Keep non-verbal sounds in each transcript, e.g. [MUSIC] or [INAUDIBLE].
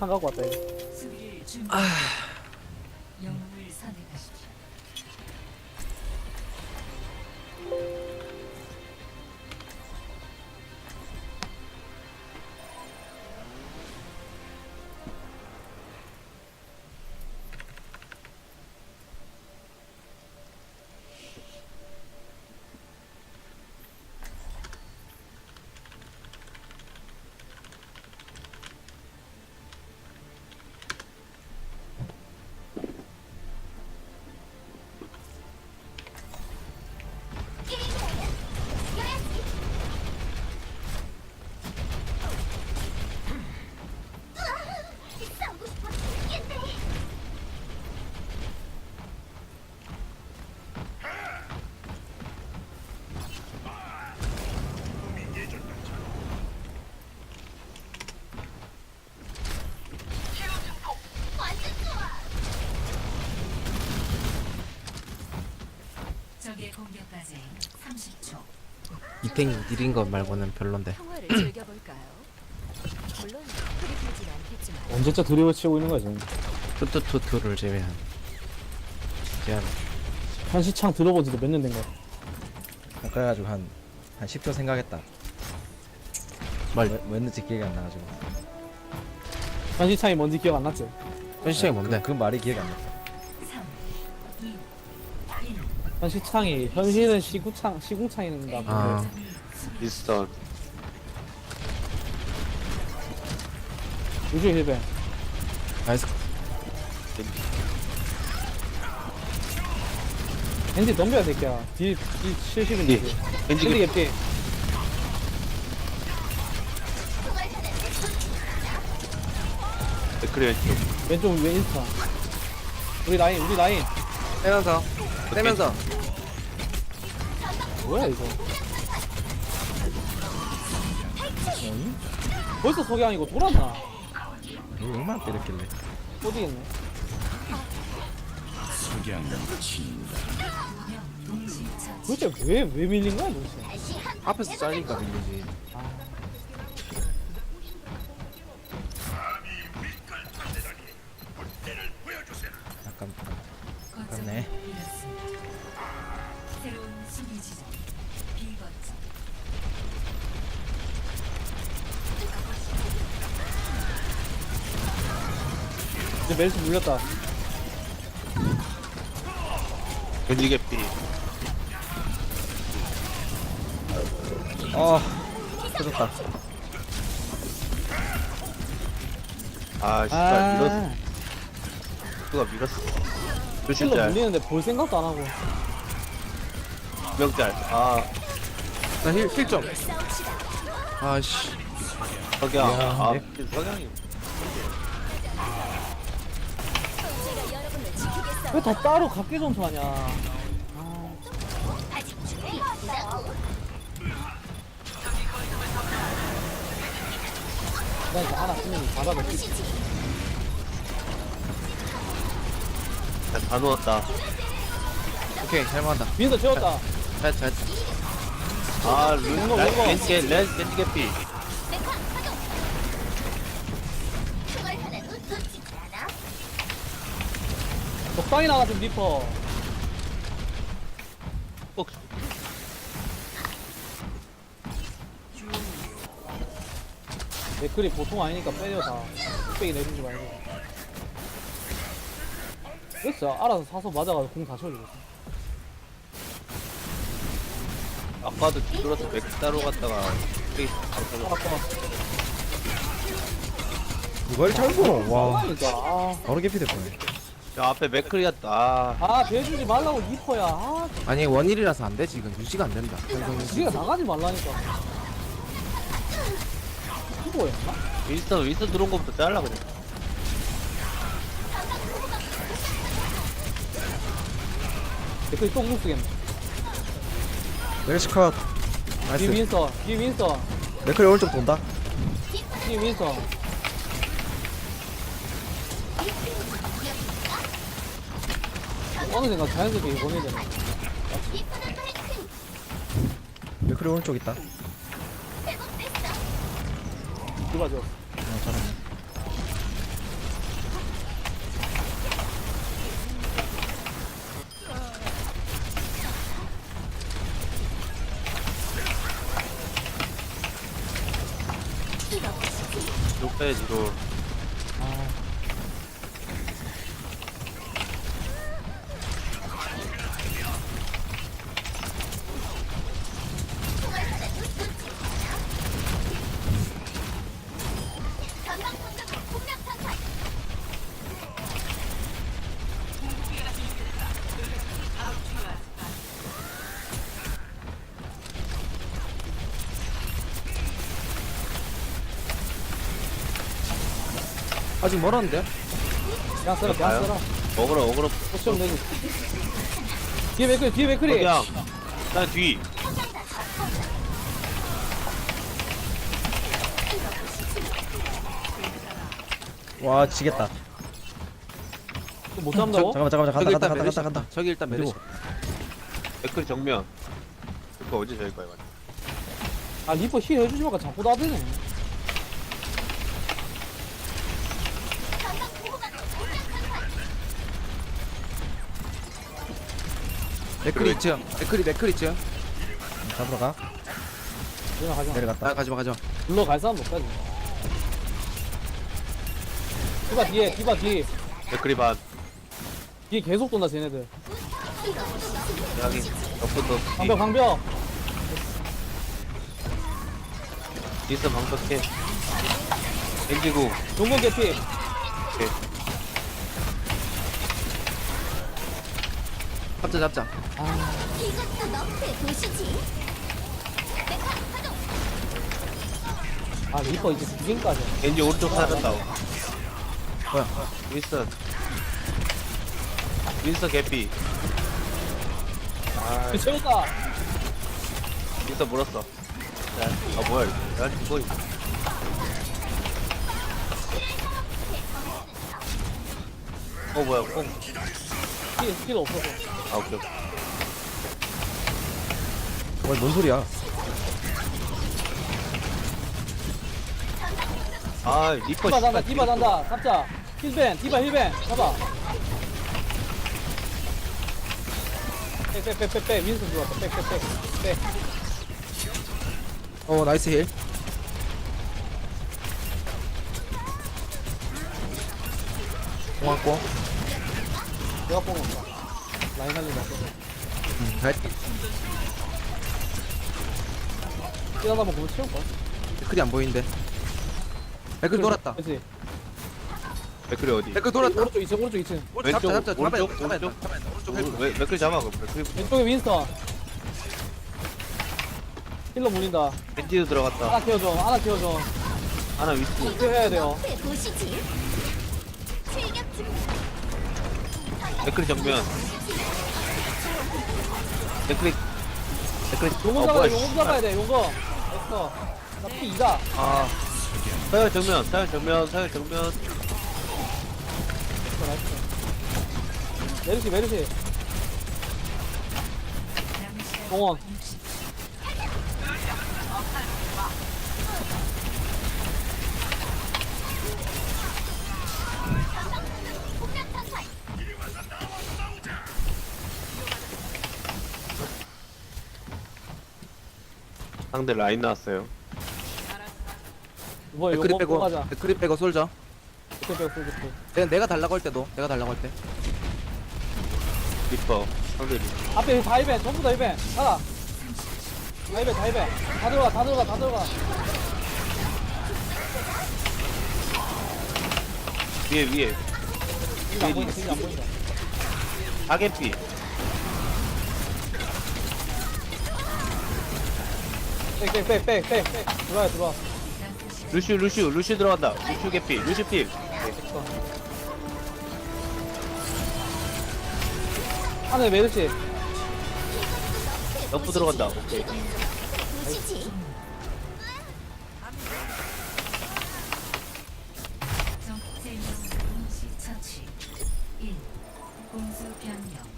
탄 갖고 왔다 이거. 수 적의 공격까지 30초. 이탱이 느린 것 말고는 별론데 평화를 즐겨볼까요? 물론 크게 길진 않겠지만 언제쯤 드리블 치고 있는 거야 지금. 투투투투를 제외한 제한 현시창 들어본 지도 몇 년 된 거야. 그래가지고 한, 한 10초 생각했다. 말 뭐, 뭐 했는지 기억이 안 나가지고. 현시창이 뭔지 기억 안 났지? 현실이 뭔데? 그, 그 말이 기억이 안 났다. 현시창이 현실은 시구창 시궁창인가 아. 비슷한 우주 힐배. 나이스 겐지 덤벼야 될게야. 뒤뒤 실시는 예. 겐지. 겐지 겐지 개피. 댓글이 왼쪽 왼쪽 왼 인스타. 우리 라인 우리 라인. 빼면서 빼면서 뭐야 이거? 뭐니? 벌써 석양이고 돌았나? 이거 얼마나 때렸길래. 꼬지겠네. 도대체 왜, 왜 밀린 거야 도대체? 앞에서 잘리니까 밀리지 멜스 물렸다. 겐지 개피. 아, 터졌다. 아 씨발 밀었어 누가 밀었어? 킬러 조심짤 물리는데 볼 생각도 안 하고. 명짤 아. 나 힐힐좀. 아씨. 석양. 야, 아 네. 석양이 왜 다 따로 각계 전투하냐? 난 이제 하나 쓰면 있지. 다 누웠다 오케이 잘 맞다 윈서 채웠다. 잘잘 아 먹어. 겐지 겐지 겐지 개피 메카 가동. 그걸 하나도 놓치지 않아. 적당히 나가좀 리퍼. 꼭 맥클이 보통 아니니까 빼려 다. 뚝배기 내주지 말고. 됐어. 알아서 사서 맞아가지고 공다 쳐주고. 아까도 뒤돌아서 맥 따로 갔다가 페이스 바로 터졌어 이걸 철고, 와. 그러니까 아, 바로 개피 됐네. 저 앞에 맥클이었다 아아 대주지 말라고 리퍼야. 아, 아니 원일이라서 안 돼 지금 유지가 안 된다 현성 유지 지가 나가지 말라니까. 이거였나? 윈스턴 윈스턴 들어온 거부터 잘라 그냥 댓글이 똥 묵쓰겠네. 멜시 컷. 뒤 나이스. 윈서, 뒤 윈서, 맥클이 오른쪽 돈다. 뒤 윈서. 어느 순간 자연스럽게 이번에 되나? 맥크리 오른쪽 있다. 누가 줘? 어, 잘했네. 욕 빼야지, 로 아직 멀었는데? 그냥 써라, 그냥? 써라. 어그로 어그로 포션 내지. 뒤에 맥크리, 뒤에 맥크리. 그냥 난뒤 와 지겠다 또못 잡는다고? 잠깐만 잠깐만 저기 간다 일단 간다 간다 메르시 간다 간다 저기 일단 메르시 댓글 정면 그거 어디 저기 거야 아, 리퍼 힐 해주지 말까 자꾸 나대네. 맥크리 있죠? 맥크리 맥크리 있죠? 잡으러 가 그냥 가자. 내려갔다 아 가지마 가지마 불러 갈 사람 없다, 지금. 디바 뒤에, 디바 뒤에. 댓글이 반 뒤에 계속 돈다, 쟤네들. 여기 옆부터 방벽, 방벽. 있어 방석해 엔지구 종군 개피. 오케이 잡자 잡자 이것도 너프의 도시지. 메카 파동. 아, 리퍼 이제 두개까지. 엔지 오른쪽 사른다 뭐야 윈스턴 윈스턴 개피 아 미쳤다. 윈스턴 물었어 자, 아 뭐야 이거 야 이거 이거. 어 뭐야 뽕 스킬, 스킬 없어서. 아 오케이 오케이. 어 뭔 소리야 아 리퍼 디바 잔다, 씨발, 디바 잔다. 잡자. 힐벤, 디바 힐벤. 잡아. 빼, 빼, 빼, 빼, 빼. 윈슨 들어왔다. 빼, 빼, 빼. 빼. 어 나이스 힐 고맙고 내가 뽕 온다. 라인 살린다. 잘 뛰어다 그거 채울까? 맥크리 안 보이는데 맥크리 돌았다 그치? 맥클이 어디 맥크리 돌았다 오른쪽 2층, 오른쪽 2층. 잡자 왼쪽, 잡자 잡아야 오른쪽, 잡아야 오른쪽? 잡아야 오른쪽 헬왜 맥클 잡아 그럼 맥클 왼쪽에 윈스턴. 힐러 물린다. 엔지도 들어갔다 하나 키워줘, 하나 키워줘. 하나 위스 해야 돼요? 출격 중. 맥클이 정면 맥클이 맥클이 용검 어, 잡아야 돼, 용검. 잡아야 돼, 용검. 됐어. 나 P2다. 아 사열 정면 사열 정면 사열 정면 메르시, 메르시. 남은 시간 공원. 상대 라인 나왔어요 뭐, 맥크리 용검 빼고 가자. 빼고 솔져 그때 빼고, 그때. 내가, 내가 달라고 할 때도 내가 달라고 할때 리퍼 상대 리퍼 앞에 다 이벤, 전부 다 이벤. 가라. 다 이벤, 다 이벤. 다 들어가, 다 들어가, 다 들어가. 위에 위에 진짜 안 보인다, 안 보인다. 아게피 백, 백, 백, 백, 백, 백. 들어와, 들어와. 루슈 루슈 루슈 들어간다 루슈 개피 루슈 필 하늘 메르시. 너프 들어간다 오케이 도시지. 적재명 동시 처치 1 공수 변경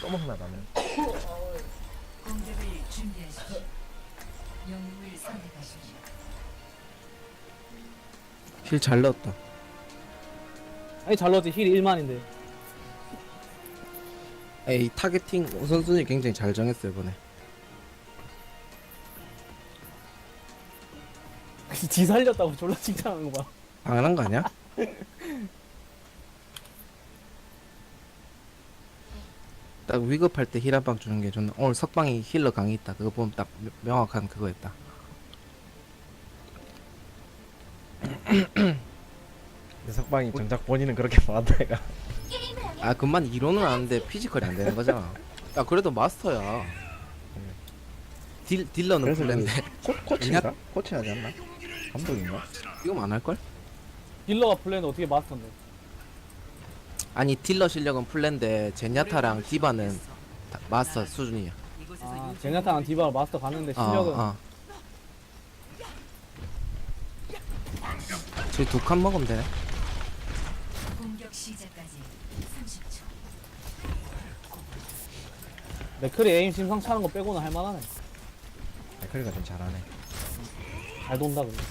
떠먹나 나는 공격을 준비하십시오 영웅을 선택하십시오 힐 잘 넣었다 아니, 잘 넣었지. 힐이 1만인데. 에이 타겟팅 우선순위 굉장히 잘 정했어요 이번에 지 살렸다고 졸라 칭찬하는 거 봐. 당연한 거 아니야? [LAUGHS] 딱 위급할 때 힐 한 방 주는 게 좋나 오늘 석방이 힐러 강의 있다 그거 보면 딱 명- 명확한 그거였다 근데 석방이 정작 본인은 그렇게 말한다 얘가 아 그만 이론은 아는데 피지컬이 안 되는 거잖아 야 그래도 마스터야 딜, 딜러는 그래서 플랜데 코, 코치인가? 코치 하지 않나? 감독인가? 이거 안 할걸? 딜러가 플레이는 어떻게 마스터인데? 아니 딜러 실력은 플랜데 제냐타랑 디바는 다- 마스터 수준이야 아, 제냐타랑 디바가 마스터 갔는데 어, 실력은 어. 저희 두 칸 먹으면 되네 공격 시작까지 30초. 맥클이 에임 심상치 않은 거 빼고는 할만하네. 맥커리가 좀 잘하네 잘 돈다 근데.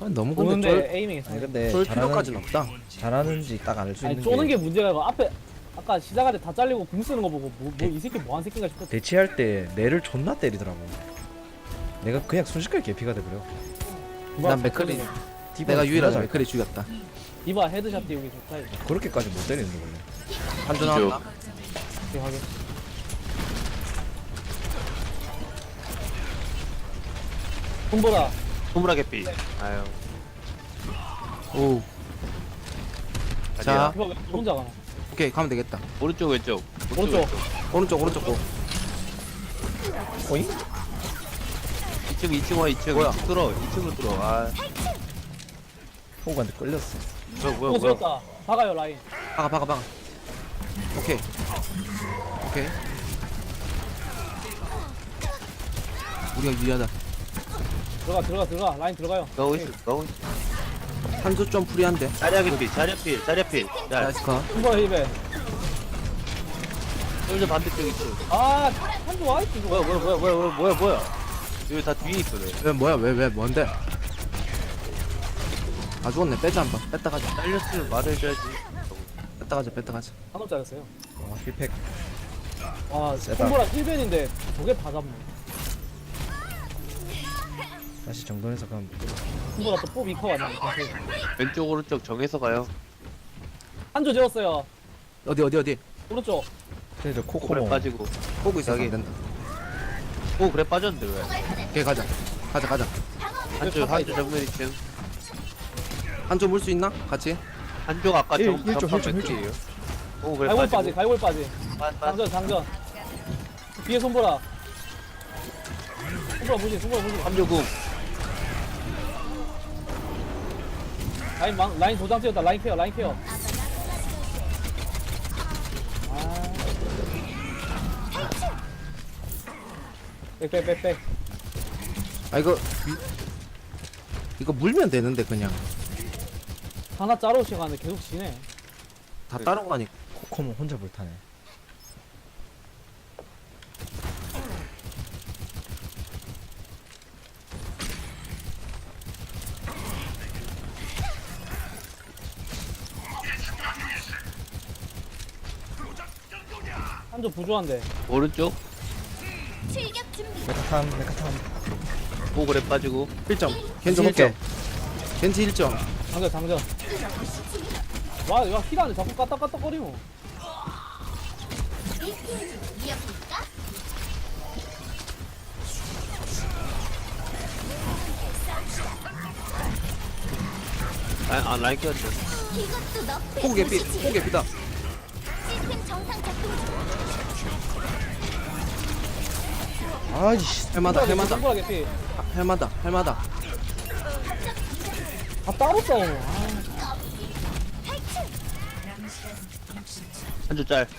아, 너무 근데 쫄, 에이밍이 아니 근데 쫄 잘하는, 필요까지는 없다 잘하는지 딱 알 수 아니 있는 쪼는 게게 문제가 아니고 앞에 아까 시작할 때 다 잘리고 궁 쓰는 거 보고 뭐 이 새끼 뭐한 새끼인가 싶었지. 대치할 때 내를 존나 때리더라고 내가 그냥 순식간에 개피가 돼버려 난 디바 내가 유일하게 잘- 맥클이 죽였다 디바 헤드샷 띄우기 좋다 이거. 그렇게까지 못 때리는데 원래 한주 나왔나? 이렇게 하게. 손보라 소무라 개피 아유. 오. 자 자. 디바 왜 혼자 가나? 오케이 가면 되겠다. 오른쪽 왼쪽. 오른쪽. 오른쪽. 오른쪽 고 오잉? 2층 2층 와 2층. 뭐야? 2층 뚫어 2층으로 뚫어. 아. 호구한테 끌렸어. 뭐야 뭐야 오 뭐야. 지었다. 박아요 라인. 박아 박아 박아. 오케이. 오케이. 우리가 유리하다 들어가 들어가 들어가. 라인 들어가요. 가고 있어 가고 있어 한주 좀 프리한데. 자리야 개피 자리야 필 자리야 필. 자, 나이스 컷. 손보라 힐베. 솔저 반대쪽 2층 아 한조 와있지 이거. 뭐야 뭐야 뭐야 뭐야 뭐야 뭐야. 여기 다 뒤에 있어 내 왜 뭐야 왜 왜 뭔데? 아 죽었네. 빼자 한번. 뺐다 가자. 잘렸으면 말을 해줘야지. 뺐다 가자 뺐다 가자. 한점 짜렸어요. 와 힐팩. 아 세다. 손보라 힐벤인데 저게 다 잡네. 다시 정돈해서 그럼 손보라 또 뽑이 커 왔네. 왼쪽 오른쪽 정해서 가요 한조 재웠어요. 어디 어디 어디 오른쪽. 그래서 그래 코코모 빠지고 보고 있어 여기. 안 된다 오 그래 빠졌는데 왜 오케이 가자 가자 가자 한쪽 한쪽 정면 2층 한주 물수 있나 같이 한쪽 아까 일, 정 일쪽, 전판 일쪽, 오 그래 갈골 빠지 빠지고 갈골 빠지. 빠- 빠- 장전 장전. 뒤에 손보라. 손보라 무지 손보라 무지. 한쪽 궁 라인 망 라인 도장 찍었다 라인 케어 라인 케어. 아. 백백백백. 아 이거 이- 이거 물면 되는데 그냥 하나 짜러 시간에 계속 지네. 다 따로 가니까 코코모 혼자 불타네 한조 부조한데. 오른쪽 출격 준비 메카탄 메카탄 오 그래 빠지고 1점 겐지 해볼게. 1점 겐지 1점 장전 장전. 와, 야, 힐 안에 자꾸 까딱까딱거리고. 이어볼까? 아, 아 라인 켰어 이것도 도시지. 호구 개피다 아이씨 할마다 할마다. 할마다 할마다 다 따로 싸워. 아, 남은 시간 60초. 한쪽 짤다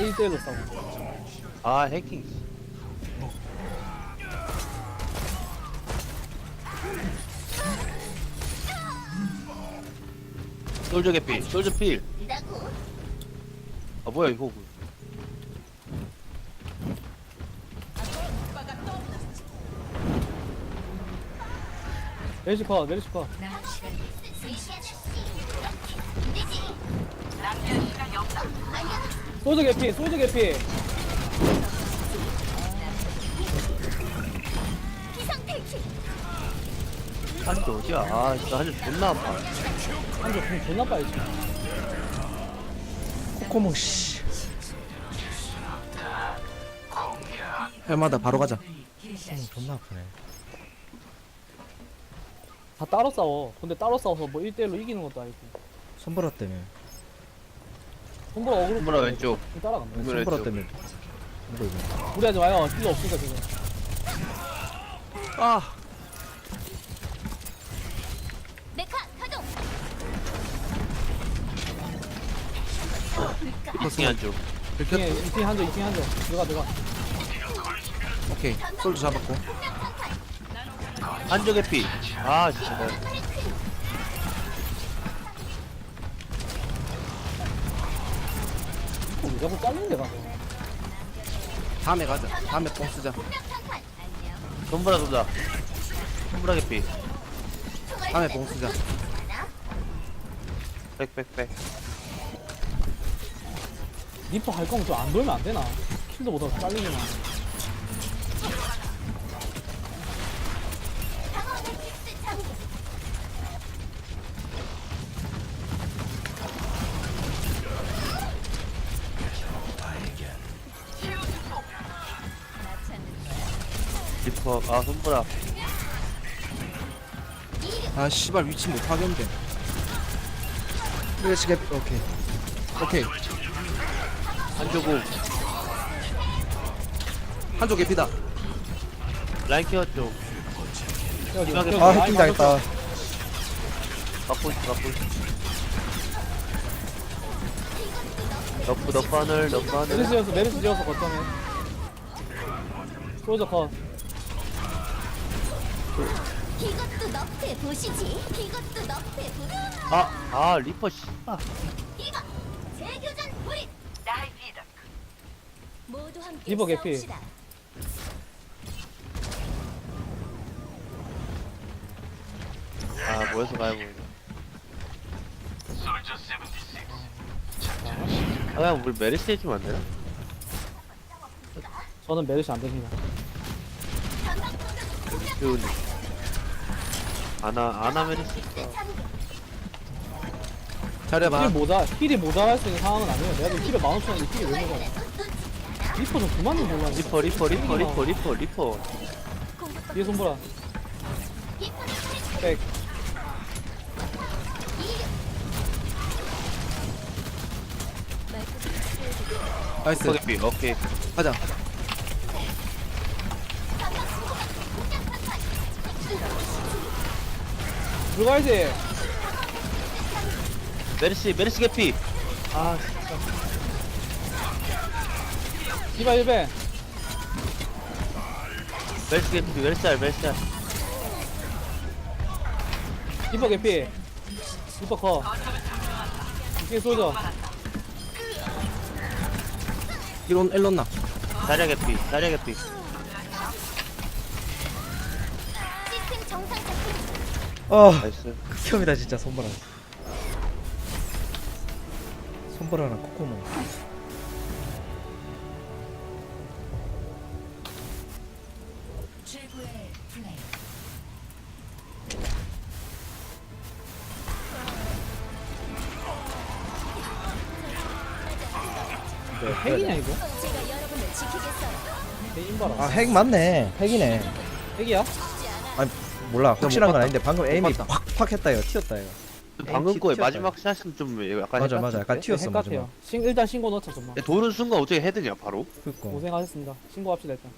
1대1로 싸워. 아 해킹 솔저 개피 솔저 나고 아 뭐야 이거. 내리시 파 내리시 파 소주 개피 소주 개피. 한조 어디야? 아 진짜 한조 존나 아파. 한조 존나 빠이지 코코몽 씨 할마다 바로 가자 코코몽 존나 아프네 다 따로 싸워. 근데 따로 싸워서 뭐 1대1로 이기는 것도 아니고. 손보라 때문에 손보라 어그로. 손보라 왼쪽. 따라간다. 손보라 손보라 왼쪽. 때문에 이거 이거 무리하지 마요. 필요 없으니까 지금. 아 이팅 한쪽. 이렇게 2층에 2층에 한조 2층에 한조. 들어가 들어가. 오케이 솔드 잡았고 한쪽에 피. 아, 진짜. 왜 자꾸 잘리는 데 가서. 다음에 가자 다음에 뽕 쓰자 손보라 쏜다. 손보라 개피. 다음에 뽕 쓰자 빽빽빽. 리퍼 할 거면 좀 안 돌면 안 되나? 킬도 못하고 잘리기만. 리퍼. 아, 손보라. 아 씨발 위치 못 하겠는데 그래 시계 오케이 오케이 한쪽고 한쪽 개피다 라인 케어 쪽. 아 해킹 당했다 막고 있어, 막고 있어. 너프, 너프 하늘, 너프 하늘. 메르스 지어서 메르스 지어서 거점에. 소저 컷. 이것도 너프해 보시지. 이것도 너프해 보시. 아, 아, 리퍼 씨발. 리버 개피. 아, 모여서 가야 보이네. 아, 그냥 우리 메리스 해주면 안 되나? 저는 메르시 안 됩니다. 그 아나 아나 메리스 있어. 잘해봐 힐 모자 힐이 모자랄 수 있는 상황은 아니에요. 내가 지금 힐을 만 오천 원인데 힐이 왜 모자라? 리퍼 좀 그만 좀 몰라. 리퍼 리퍼 리퍼 리퍼 리퍼 리퍼. 뒤에 손보라. 백. 나이스 스파게티 오케이. 가자 들어가야지. 메리시 메리시 개피. 아 디바 1배. 메리시 개피 메리시 알 메리시 알. 리퍼 개피. 리퍼 커. 이게 쏘죠. 이론 엘론나 자리야 개피 자리야 개피. 시스템 정상 작동. 아 나이스. 극혐이다 진짜 손보라 손보라랑 코코몽 최 핵이냐 이거? 제가 여러분을 지키겠어요. 핵인 봐라. 아 핵 맞네 핵이네 핵이야? 몰라 확실한 건. 아닌데 방금 에임이 봤다. 팍팍 했다요 튀었다요 방금 티- 거에 튀었다. 마지막 샷은 좀 약간 맞아 핵 맞아 약간? 튀었어 핵 마지막 같아요. 신, 일단 신고 넣자 정말. 야, 도는 순간 어떻게 헤드냐 바로? 그니까 고생하셨습니다. 신고합시다 일단.